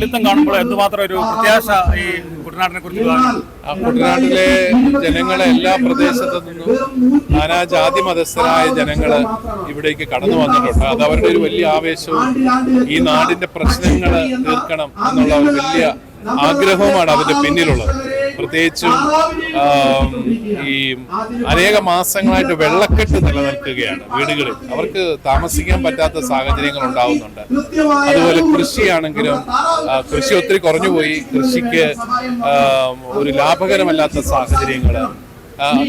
യുദ്ധം കാണുമ്പോൾ എന്തുമാത്രം ഒരു പ്രത്യാശ ഈ കുട്ടനാടിനെ കുറിച്ച് ആ കുട്ടനാട്ടിലെ ജനങ്ങളെ എല്ലാ പ്രദേശത്തു നിന്നും നാനാ ജാതി മതസ്ഥരായ ജനങ്ങൾ ഇവിടേക്ക് കടന്നു വന്നിട്ടുണ്ട്. അത് അവരുടെ ഒരു വലിയ ആവേശവും ഈ നാടിന്റെ പ്രശ്നങ്ങൾ തീർക്കണം എന്നുള്ള വലിയ ആഗ്രഹവുമാണ് അതിന്റെ പിന്നിലുള്ളത്. പ്രത്യേകിച്ചും ഈ അനേക മാസങ്ങളായിട്ട് വെള്ളക്കെട്ട് നിലനിൽക്കുകയാണ് വീടുകളിൽ. അവർക്ക് താമസിക്കാൻ പറ്റാത്ത സാഹചര്യങ്ങൾ ഉണ്ടാവുന്നുണ്ട്. അതുപോലെ കൃഷിയാണെങ്കിലും കൃഷി ഒത്തിരി കുറഞ്ഞുപോയി. കൃഷിക്ക് ഒരു ലാഭകരമല്ലാത്ത സാഹചര്യങ്ങൾ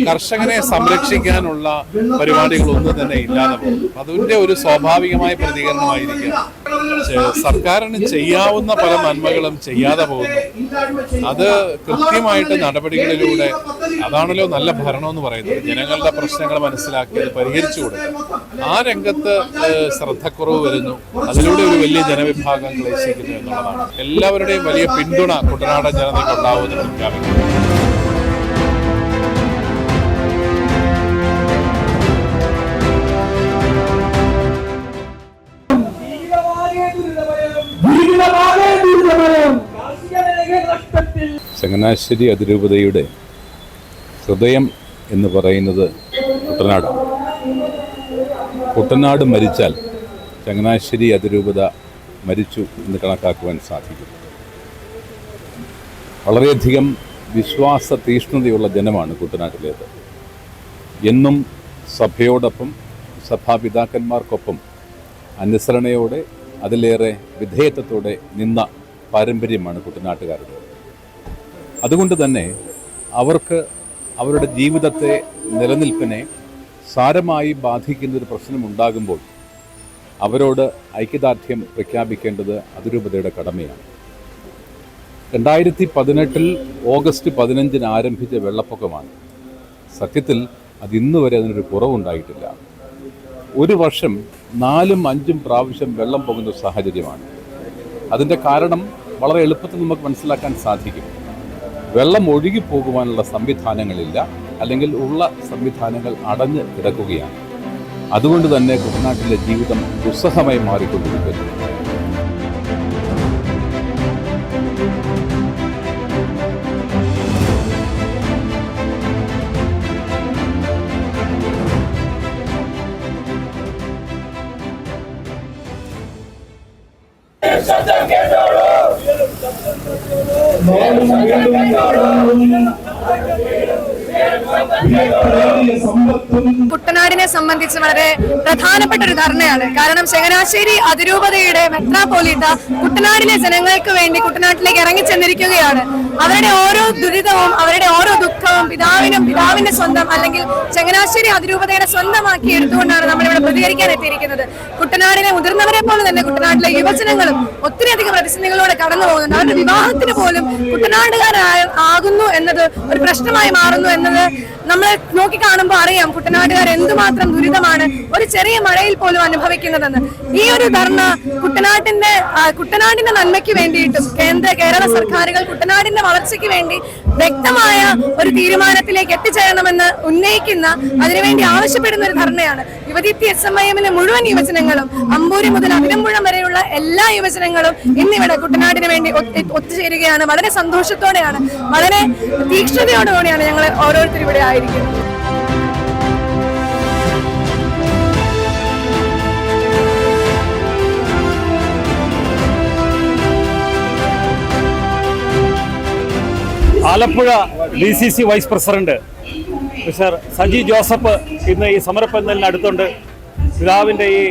കർഷകനെ സംരക്ഷിക്കാനുള്ള പരിപാടികളൊന്നും തന്നെ ഇല്ലാതെ പോകും അതിന്റെ ഒരു സ്വാഭാവികമായ പ്രതികരണമായിരിക്കും. സർക്കാരിന് ചെയ്യാവുന്ന പല നന്മകളും ചെയ്യാതെ പോകുന്നു. അത് കൃത്യമായിട്ട് നടപടികളിലൂടെ അതാണല്ലോ നല്ല ഭരണം എന്ന് പറയുന്നത്. ജനങ്ങളുടെ പ്രശ്നങ്ങൾ മനസ്സിലാക്കി അത് പരിഹരിച്ചു കൊടുക്കുക ആ രംഗത്ത് ശ്രദ്ധക്കുറവ് വരുന്നു. അതിലൂടെ ഒരു വലിയ ജനവിഭാഗം ക്ലേശിക്കുന്നു എന്നുള്ളതാണ്. എല്ലാവരുടെയും വലിയ പിന്തുണ കുട്ടനാടൻ ജനതയ്ക്ക് ഉണ്ടാവുമെന്ന് പ്രഖ്യാപിക്കുന്നു ചങ്ങനാശ്ശേരി അതിരൂപതയുടെ ഹൃദയം എന്ന് പറയുന്നത് കുട്ടനാടാണ് കുട്ടനാട് മരിച്ചാൽ ചങ്ങനാശ്ശേരി അതിരൂപത മരിച്ചു എന്ന് കണക്കാക്കുവാൻ സാധിക്കും. വളരെയധികം വിശ്വാസ തീഷ്ണതയുള്ള ജനമാണ് കുട്ടനാട്ടിലേത്. എന്നും സഭയോടൊപ്പം സഭാപിതാക്കന്മാർക്കൊപ്പം അനുസരണയോടെ അതിലേറെ വിധേയത്വത്തോടെ നിന്ന പാരമ്പര്യമാണ് കുട്ടനാട്ടുകാരുടെ അതുകൊണ്ട് തന്നെ അവർക്ക് അവരുടെ ജീവിതത്തെ നിലനിൽപ്പിനെ സാരമായി ബാധിക്കുന്ന ഒരു പ്രശ്നമുണ്ടാകുമ്പോൾ അവരോട് ഐക്യദാർഢ്യം പ്രഖ്യാപിക്കേണ്ടത് അതിരൂപതയുടെ കടമയാണ്. രണ്ടായിരത്തി പതിനെട്ടിൽ ഓഗസ്റ്റ് പതിനഞ്ചിന് ആരംഭിച്ച വെള്ളപ്പൊക്കമാണ്. സത്യത്തിൽ അത് ഇന്ന് വരെ അതിനൊരു കുറവുണ്ടായിട്ടില്ല. ഒരു വർഷം നാലും അഞ്ചും പ്രാവശ്യം വെള്ളം പോകുന്ന സാഹചര്യമാണ്. അതിന്റെ കാരണം വളരെ എളുപ്പത്തിൽ നമുക്ക് മനസ്സിലാക്കാൻ സാധിക്കും. വെള്ളം ഒഴുകി പോകുവാനുള്ള സംവിധാനങ്ങളില്ല അല്ലെങ്കിൽ ഉള്ള സംവിധാനങ്ങൾ അടഞ്ഞ് കിടക്കുകയാണ്. അതുകൊണ്ട് തന്നെ കുട്ടനാട്ടിലെ ജീവിതം ദുസ്സഹമായി മാറിക്കൊണ്ടിരിക്കുന്നു. കുട്ടനാടിനെ സംബന്ധിച്ച് വളരെ പ്രധാനപ്പെട്ട ഒരു ധർണയാണ് കാരണം ചങ്ങനാശ്ശേരി അതിരൂപതയുടെ മെത്രാപോലീത്ത കുട്ടനാടിലെ ജനങ്ങൾക്ക് വേണ്ടി കുട്ടനാട്ടിലേക്ക് ഇറങ്ങിച്ചെന്നിരിക്കുകയാണ് അവരുടെ ഓരോ ദുരിതവും അവരുടെ ഓരോ ദുഃഖവും പിതാവിനും പിതാവിന്റെ സ്വന്തം അല്ലെങ്കിൽ ചങ്ങനാശ്ശേരി അതിരൂപതയുടെ സ്വന്തമാക്കി എടുത്തുകൊണ്ടാണ് നമ്മൾ ഇവിടെ പ്രതികരിക്കാൻ എത്തിയിരിക്കുന്നത്. കുട്ടനാടിനെ മുതിർന്നവരെ പോലെ തന്നെ കുട്ടനാട്ടിലെ യുവജനങ്ങളും ഒത്തിരിയധികം പ്രതിസന്ധികളോടെ കടന്നു പോകുന്നുണ്ട്. അവരുടെ വിവാഹത്തിന് പോലും കുട്ടനാടുകാരായ ആകുന്നു എന്നത് ഒരു പ്രശ്നമായി മാറുന്നു എന്നത് നമ്മൾ നോക്കി കാണുമ്പോൾ അറിയാം കുട്ടനാട്ടുകാർ എന്തുമാത്രം ദുരിതമാണ് ഒരു ചെറിയ മഴയിൽ പോലും അനുഭവിക്കുന്നതെന്ന്. ഈ ഒരു ധർണ കുട്ടനാട്ടിന്റെ കുട്ടനാടിന്റെ നന്മയ്ക്ക് വേണ്ടിയിട്ടും കേന്ദ്ര കേരള സർക്കാരുകൾ കുട്ടനാടിന്റെ വളർച്ചയ്ക്ക് വേണ്ടി വ്യക്തമായ ഒരു തീരുമാനത്തിലേക്ക് എത്തിച്ചേരണമെന്ന് ഉന്നയിക്കുന്ന അതിനുവേണ്ടി ആവശ്യപ്പെടുന്ന ഒരു ധർണയാണ്. യുവദീപ്തി എസ് എം ഐ എമ്മിലെ മുഴുവൻ യുവജനങ്ങളും അമ്പൂരി മുതൽ അവിനമ്പുഴം വരെയുള്ള എല്ലാ യുവജനങ്ങളും ഇന്നിവിടെ കുട്ടനാടിന് വേണ്ടി ഒത്തുചേരുകയാണ്. വളരെ സന്തോഷത്തോടെയാണ് വളരെ തീക്ഷ്ണതയോടുകൂടിയാണ് ഞങ്ങൾ ഓരോരുത്തരും ഇവിടെ ആയിരിക്കുന്നത്. Alappuzha D C C vice president mister Saji Joseph ഇന്ന് ഈ സമരപ്പന്തലിന് അടുത്തുണ്ട്. പിതാവിന്റെ ഈ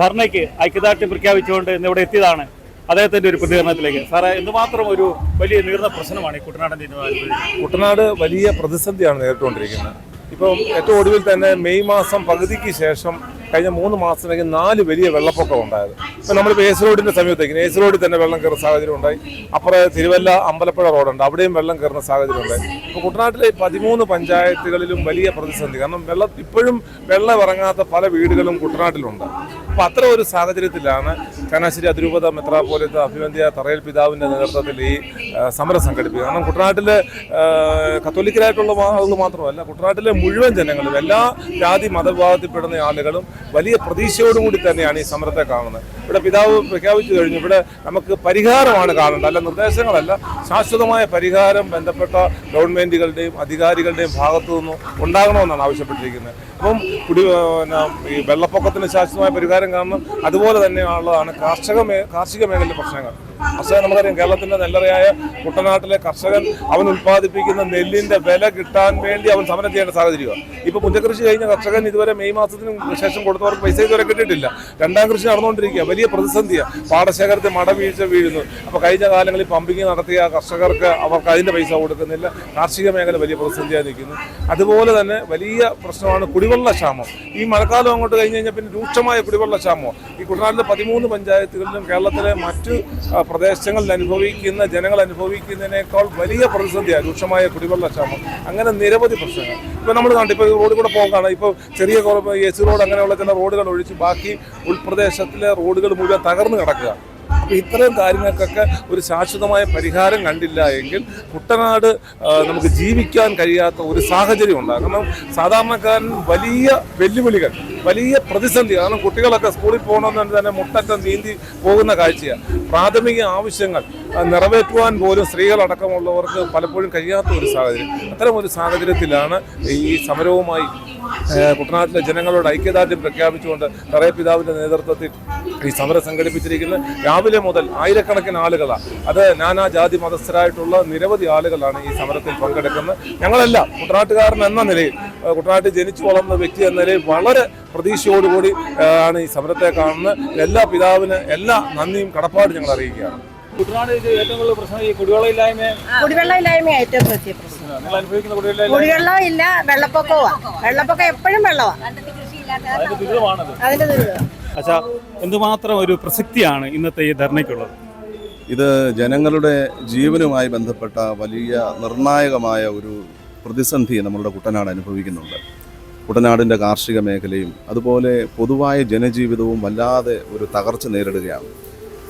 ധർണയ്ക്ക് ഐക്യദാർഢ്യം പ്രഖ്യാപിച്ചുകൊണ്ട് ഇന്ന് ഇവിടെ എത്തിയതാണ് അദ്ദേഹത്തിന്റെ ഒരു പ്രതികരണത്തിലേക്ക്. സാറേ എന്തുമാത്രം ഒരു വലിയ നീർന്ന പ്രശ്നമാണ് ഈ കുട്ടനാടൻ തീരുമാനം കുട്ടനാട് വലിയ പ്രതിസന്ധിയാണ് നേരിട്ടുകൊണ്ടിരിക്കുന്നത്. ഇപ്പം ഏറ്റവും ഒടുവിൽ തന്നെ മെയ് മാസം പകുതിക്ക് ശേഷം കഴിഞ്ഞ മൂന്ന് മാസത്തിനകം നാല് വലിയ വെള്ളപ്പൊക്കം ഉണ്ടായത്. ഇപ്പം നമ്മളിപ്പോൾ എസ് റോഡിന്റെ സമീപത്തേക്ക് എസ് റോഡിൽ തന്നെ വെള്ളം കയറുന്ന സാഹചര്യം ഉണ്ടായി. അപ്പുറം തിരുവല്ല അമ്പലപ്പുഴ റോഡുണ്ട് അവിടെയും വെള്ളം കയറുന്ന സാഹചര്യം ഉണ്ടായി. ഇപ്പോൾ കുട്ടനാട്ടിലെ പതിമൂന്ന് പഞ്ചായത്തുകളിലും വലിയ പ്രതിസന്ധി. കാരണം വെള്ളം ഇപ്പോഴും വെള്ളം ഇറങ്ങാത്ത പല വീടുകളും കുട്ടനാട്ടിലുണ്ട്. അപ്പൊ അത്ര ഒരു സാഹചര്യത്തിലാണ് ചങ്ങനാശ്ശേരി അതിരൂപത മെത്രാപോലത്തെ അഭിവന്ധ്യ തറയൽ പിതാവിന്റെ നേതൃത്വത്തിൽ ഈ സമരം സംഘടിപ്പിക്കുക കാരണം കുട്ടനാട്ടിൽ കത്തോലിക്കലായിട്ടുള്ള ആളുകൾ മാത്രമല്ല കുട്ടനാട്ടിലെ മുഴുവൻ ജനങ്ങളും എല്ലാ ജാതി മതവിഭാഗത്തിൽപ്പെടുന്ന ആളുകളും വലിയ പ്രതീക്ഷയോടുകൂടി തന്നെയാണ് ഈ സമരത്തെ കാണുന്നത്. ഇവിടെ പിതാവ് പ്രഖ്യാപിച്ചു കഴിഞ്ഞു. ഇവിടെ നമുക്ക് പരിഹാരമാണ് കാണേണ്ടത്. അല്ല നിർദ്ദേശങ്ങളല്ല. ശാശ്വതമായ പരിഹാരം ബന്ധപ്പെട്ട ഗവൺമെന്റുകളുടെയും അധികാരികളുടെയും ഭാഗത്തു നിന്നും ഉണ്ടാകണമെന്നാണ് ആവശ്യപ്പെട്ടിരിക്കുന്നത്. അപ്പം കുടി പിന്നെ ഈ വെള്ളപ്പൊക്കത്തിന് ശാശ്വതമായ പരിഹാരം കാണണം. അതുപോലെ തന്നെയുള്ളതാണ് കാർഷിക കാർഷിക മേഖലയിലെ പ്രശ്നങ്ങൾ. കർഷകൻ നമുക്കറിയാം കേരളത്തിന്റെ നെല്ലറയായ കുട്ടനാട്ടിലെ കർഷകൻ അവൻ ഉൽപ്പാദിപ്പിക്കുന്ന നെല്ലിന്റെ വില കിട്ടാൻ വേണ്ടി അവൻ സമരം ചെയ്യേണ്ട സാഹചര്യമാണ് ഇപ്പൊ പുഞ്ചകൃഷി കഴിഞ്ഞ കർഷകൻ ഇതുവരെ മെയ് മാസത്തിന് ശേഷം കൊടുത്തവർക്ക് പൈസ ഇതുവരെ കിട്ടിയിട്ടില്ല. രണ്ടാം കൃഷി നടന്നുകൊണ്ടിരിക്കുക. വലിയ പ്രതിസന്ധിയാണ് പാടശേഖരത്തിൽ മടവീഴ്ച വീഴുന്നു. അപ്പൊ കഴിഞ്ഞ കാലങ്ങളിൽ പമ്പിങ് നടത്തിയ കർഷകർക്ക് അവർക്ക് അതിന്റെ പൈസ കൊടുക്കുന്നില്ല. കാർഷിക മേഖല വലിയ പ്രതിസന്ധിയായി നിൽക്കുന്നു. അതുപോലെ തന്നെ വലിയ പ്രശ്നമാണ് കുടിവെള്ള ക്ഷാമം. ഈ മഴക്കാലം അങ്ങോട്ട് കഴിഞ്ഞ് കഴിഞ്ഞാൽ പിന്നെ രൂക്ഷമായ കുടിവെള്ള ക്ഷാമം. ഈ കുട്ടനാട്ടിലെ പതിമൂന്ന് പഞ്ചായത്തുകളിലും കേരളത്തിലെ മറ്റു പ്രദേശങ്ങളിൽ അനുഭവിക്കുന്ന ജനങ്ങൾ അനുഭവിക്കുന്നതിനേക്കാൾ വലിയ പ്രതിസന്ധിയാണ് രൂക്ഷമായ കുടിവെള്ള ക്ഷാമം. അങ്ങനെ നിരവധി പ്രശ്നങ്ങൾ. ഇപ്പോൾ നമ്മൾ കണ്ടു ഇപ്പോൾ റോഡിൽ കൂടെ പോകാണ് ഇപ്പോൾ ചെറിയ എ സി റോഡ് അങ്ങനെയുള്ള ചില റോഡുകൾ ഒഴിച്ച് ബാക്കി ഉൾപ്രദേശത്തിലെ റോഡുകൾ മുഴുവൻ തകർന്നു കിടക്കുക ഇത്തരം കാര്യങ്ങൾക്കൊക്കെ ഒരു ശാശ്വതമായ പരിഹാരം കണ്ടില്ല എങ്കിൽ കുട്ടനാട് നമുക്ക് ജീവിക്കാൻ കഴിയാത്ത ഒരു സാഹചര്യം ഉണ്ടാകും. കാരണം സാധാരണക്കാരൻ വലിയ വെല്ലുവിളികൾ വലിയ പ്രതിസന്ധി കാരണം കുട്ടികളൊക്കെ സ്കൂളിൽ പോകണമെന്ന് തന്നെ മുട്ടറ്റം നീന്തി പോകുന്ന കാഴ്ചയാണ് പ്രാഥമിക ആവശ്യങ്ങൾ നിറവേറ്റുവാൻ പോലും സ്ത്രീകളടക്കമുള്ളവർക്ക് പലപ്പോഴും കഴിയാത്ത ഒരു സാഹചര്യം. അത്തരം ഒരു സാഹചര്യത്തിലാണ് ഈ സമരവുമായി കുട്ടനാട്ടിലെ ജനങ്ങളോട് ഐക്യദാർഢ്യം പ്രഖ്യാപിച്ചുകൊണ്ട് തറയ പിതാവിന്റെ നേതൃത്വത്തിൽ ഈ സമരം സംഘടിപ്പിച്ചിരിക്കുന്നത്. രാവിലെ മുതൽ ആയിരക്കണക്കിന് ആളുകളാണ് അത് നാനാ ജാതി മതസ്ഥരായിട്ടുള്ള നിരവധി ആളുകളാണ് ഈ സമരത്തിൽ പങ്കെടുക്കുന്നത്. ഞങ്ങളെല്ലാം കുട്ടനാട്ടുകാരൻ എന്ന നിലയിൽ കുട്ടനാട്ടിൽ ജനിച്ചു വളർന്ന വ്യക്തി എന്ന നിലയിൽ വളരെ പ്രതീക്ഷയോടുകൂടി ആണ് ഈ സമരത്തെ കാണുന്നത്. എല്ലാ പിതാവിന് എല്ലാ നന്ദിയും കടപ്പാട് ഞങ്ങൾ അറിയിക്കുകയാണ്. കുട്ടനാട് ഇത് ഏറ്റവും കൂടുതൽ പ്രശ്നം ഈ കുടിവെള്ളമില്ലായ്മ. കുടിവെള്ളമില്ലായ്മ ഏറ്റവും വലിയ പ്രശ്നം. നിങ്ങൾ അനുഭവിക്കുന്ന കുടിവെള്ളം കുടിവെള്ളം ഇല്ല വെള്ളപ്പൊക്കവാ വെള്ളപ്പൊക്കം എപ്പോഴും വെള്ളവാ. അതിന്റെ ദുരിതമാണത്. അതിന്റെ ദുരിതം. അച്ഛാ എന്തുമാത്രം ഒരു പ്രസക്തിയാണ് ഇന്നത്തെ ഈ ധർണയ്ക്കുള്ളത്? ഇത് ജനങ്ങളുടെ ജീവനുമായി ബന്ധപ്പെട്ട വലിയ നിർണായകമായ ഒരു പ്രതിസന്ധി നമ്മളുടെ കുട്ടനാട് അനുഭവിക്കുന്നുണ്ട്. കുട്ടനാടിന്റെ കാർഷിക മേഖലയും അതുപോലെ പൊതുവായ ജനജീവിതവും വല്ലാതെ ഒരു തകർച്ച നേരിടുകയാണ്.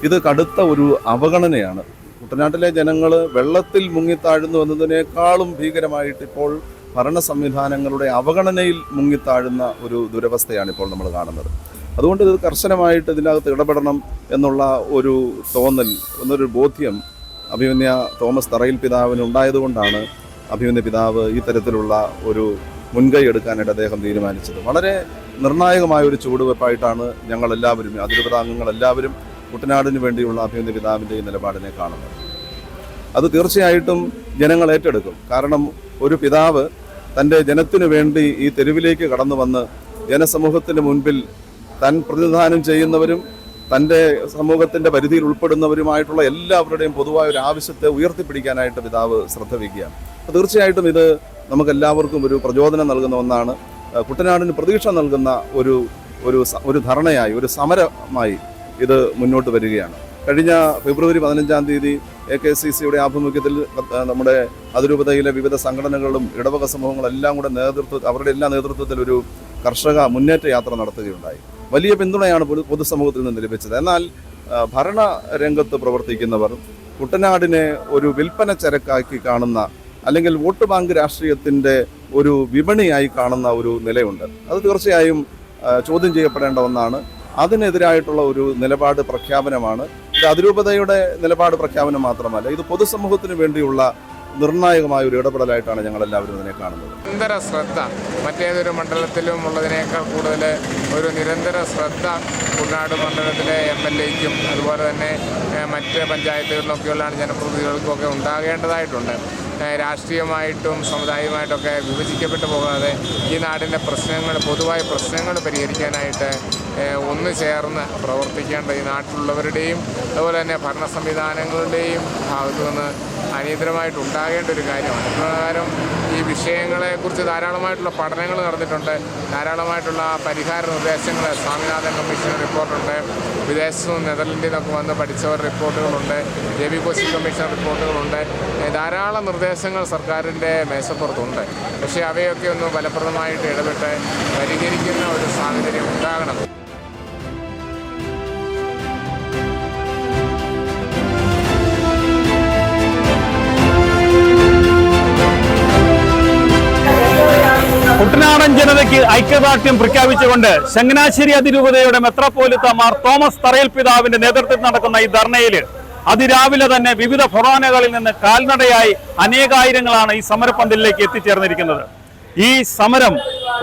ഇത് കടുത്ത ഒരു അവഗണനയാണ്. കുട്ടനാട്ടിലെ ജനങ്ങൾ വെള്ളത്തിൽ മുങ്ങിത്താഴുന്നു എന്നതിനേക്കാളും ഭീകരമായിട്ട് ഇപ്പോൾ ഭരണ സംവിധാനങ്ങളുടെ അവഗണനയിൽ മുങ്ങിത്താഴുന്ന ഒരു ദുരവസ്ഥയാണ് ഇപ്പോൾ നമ്മൾ കാണുന്നത്. അതുകൊണ്ട് ഇത് കർശനമായിട്ട് ഇതിനകത്ത് ഇടപെടണം എന്നുള്ള ഒരു തോന്നൽ എന്നൊരു ബോധ്യം അഭിമന്യ തോമസ് തറയിൽ പിതാവിന് ഉണ്ടായതുകൊണ്ടാണ് അഭിമന്യ പിതാവ് ഈ തരത്തിലുള്ള ഒരു മുൻകൈ എടുക്കാനായിട്ട് അദ്ദേഹം തീരുമാനിച്ചത്. വളരെ നിർണായകമായ ഒരു ചുവടുവെപ്പായിട്ടാണ് ഞങ്ങളെല്ലാവരും അതിരുപതാംഗങ്ങൾ എല്ലാവരും കുട്ടനാടിന് വേണ്ടിയുള്ള അഭിമന്യ പിതാവിന്റെ ഈ നിലപാടിനെ കാണുന്നത് അത് തീർച്ചയായിട്ടും ജനങ്ങൾ ഏറ്റെടുക്കും. കാരണം ഒരു പിതാവ് തന്റെ ജനത്തിനു വേണ്ടി ഈ തെരുവിലേക്ക് കടന്നു വന്ന് ജനസമൂഹത്തിന് മുൻപിൽ തൻ പ്രതിനിധാനം ചെയ്യുന്നവരും തന്റെ സമൂഹത്തിന്റെ പരിധിയിൽ ഉൾപ്പെടുന്നവരുമായിട്ടുള്ള എല്ലാവരുടെയും പൊതുവായ ഒരു ആവശ്യത്തെ ഉയർത്തിപ്പിടിക്കാനായിട്ട് പിതാവ് ശ്രദ്ധ വയ്ക്കുകയാണ് അപ്പോൾ തീർച്ചയായിട്ടും ഇത് നമുക്കെല്ലാവർക്കും ഒരു പ്രചോദനം നൽകുന്ന ഒന്നാണ്. കുട്ടനാടിന് പ്രതീക്ഷ നൽകുന്ന ഒരു ഒരു ഒരു ധർണയായി ഒരു സമരമായി ഇത് മുന്നോട്ട് വരികയാണ്. കഴിഞ്ഞ ഫെബ്രുവരി പതിനഞ്ചാം തീയതി എ കെ സി സിയുടെ ആഭിമുഖ്യത്തിൽ നമ്മുടെ അതിരൂപതയിലെ വിവിധ സംഘടനകളും ഇടവക സമൂഹങ്ങളും എല്ലാം കൂടെ നേതൃത്വ അവരുടെ എല്ലാ നേതൃത്വത്തിൽ ഒരു കർഷക മുന്നേറ്റ യാത്ര നടത്തുകയുണ്ടായി. വലിയ പിന്തുണയാണ് പൊതു പൊതുസമൂഹത്തിൽ നിന്ന് ലഭിച്ചത്. എന്നാൽ ഭരണ രംഗത്ത് പ്രവർത്തിക്കുന്നവർ കുട്ടനാടിനെ ഒരു വിൽപ്പന ചരക്കാക്കി കാണുന്ന അല്ലെങ്കിൽ വോട്ട് ബാങ്ക് രാഷ്ട്രീയത്തിന്റെ ഒരു വിപണിയായി കാണുന്ന ഒരു നിലയുണ്ട്. അത് തീർച്ചയായും ചോദ്യം ചെയ്യപ്പെടേണ്ട ഒന്നാണ്. അതിനെതിരായിട്ടുള്ള ഒരു നിലപാട് പ്രഖ്യാപനമാണ്. ഇത് അതിരൂപതയുടെ നിലപാട് പ്രഖ്യാപനം മാത്രമല്ല ഇത് പൊതുസമൂഹത്തിന് വേണ്ടിയുള്ള നിർണായകമായ ഒരു ഇടപെടലായിട്ടാണ് ഞങ്ങൾ എല്ലാവരും ഇതിനെ കാണുന്നത്. നിരന്തര ശ്രദ്ധ മറ്റേതൊരു മണ്ഡലത്തിലും ഉള്ളതിനേക്കാൾ കൂടുതൽ ഒരു നിരന്തര ശ്രദ്ധ കുട്ടനാട് മണ്ഡലത്തിലെ എം എൽ എക്കും അതുപോലെ തന്നെ മറ്റ് പഞ്ചായത്തുകളിലൊക്കെയുള്ള ജനപ്രതിനിധികൾക്കൊക്കെ ഉണ്ടാകേണ്ടതായിട്ടുണ്ട്. ഏഹ്, രാഷ്ട്രീയമായിട്ടും സമുദായമായിട്ടൊക്കെ വിഭജിക്കപ്പെട്ടു പോകാതെ ഈ നാടിന്റെ പ്രശ്നങ്ങൾ പൊതുവായ പ്രശ്നങ്ങൾ പരിഹരിക്കാനായിട്ട് ഒന്ന് ചേർന്ന് പ്രവർത്തിക്കേണ്ട ഈ നാട്ടിലുള്ളവരുടെയും അതുപോലെ തന്നെ ഭരണ സംവിധാനങ്ങളുടെയും ഭാഗത്തു നിന്ന് അനിയന്ത്രമായിട്ടുണ്ടാകേണ്ട ഒരു കാര്യമാണ്. ഇപ്രകാരം ഈ വിഷയങ്ങളെക്കുറിച്ച് ധാരാളമായിട്ടുള്ള പഠനങ്ങൾ നടന്നിട്ടുണ്ട്. ധാരാളമായിട്ടുള്ള പരിഹാര നിർദ്ദേശങ്ങൾ സ്വാമിനാഥൻ കമ്മീഷൻ റിപ്പോർട്ടുണ്ട്. വിദേശത്തു നിന്ന് നെതർലൻഡിൽ നിന്നൊക്കെ വന്ന് പഠിച്ചവർ റിപ്പോർട്ടുകളുണ്ട്. രവി കോശി കമ്മീഷൻ റിപ്പോർട്ടുകളുണ്ട്. ധാരാളം നിർദ്ദേശങ്ങൾ സർക്കാരിന്റെ മേശപ്പുറത്തുണ്ട്. പക്ഷേ അവയൊക്കെ ഒന്ന് ഫലപ്രദമായിട്ട് ഇടപെട്ട് പരിഹരിക്കുന്ന ഒരു സാഹചര്യം ഉണ്ടാകണം. ജനതയ്ക്ക് ഐക്യദാർഢ്യം പ്രഖ്യാപിച്ചുകൊണ്ട് ചങ്ങനാശ്ശേരി അതിരൂപതയുടെ മെത്രാപ്പോലിത്ത മാർ തോമസ് തറയിൽ പിതാവിന്റെ നേതൃത്വത്തിൽ നടക്കുന്ന ഈ ധർണയിൽ അതിരാവിലെ തന്നെ വിവിധ ഫൊറാനകളിൽ നിന്ന് കാൽനടയായി അനേകായിരങ്ങളാണ് ഈ സമരപ്പന്തലിലേക്ക് എത്തിച്ചേർന്നിരിക്കുന്നത്. ഈ സമരം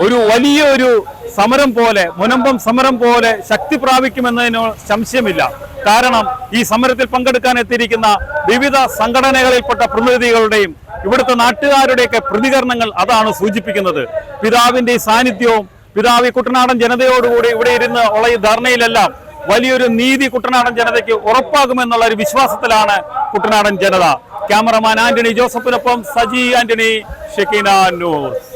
ഒരു വലിയ ഒരു സമരം പോലെ മുനമ്പം സമരം പോലെ ശക്തി പ്രാപിക്കുമെന്നതിന് സംശയമില്ല. കാരണം ഈ സമരത്തിൽ പങ്കെടുക്കാൻ എത്തിയിരിക്കുന്ന വിവിധ സംഘടനകളിൽപ്പെട്ട പ്രതിനിധികളുടെയും ഇവിടുത്തെ നാട്ടുകാരുടെയൊക്കെ പ്രതികരണങ്ങൾ അതാണ് സൂചിപ്പിക്കുന്നത്. പിതാവിന്റെ സാന്നിധ്യവും പിതാവ് കുട്ടനാടൻ ജനതയോടുകൂടി ഇവിടെ ഇരുന്ന് ഉള്ള ഈ ധർണയിലെല്ലാം വലിയൊരു നീതി കുട്ടനാടൻ ജനതയ്ക്ക് ഉറപ്പാകുമെന്നുള്ള ഒരു വിശ്വാസത്തിലാണ് കുട്ടനാടൻ ജനത. ക്യാമറമാൻ ആന്റണി ജോസഫിനൊപ്പം സജി ആന്റണി ഷെക്കീന ന്യൂസ്.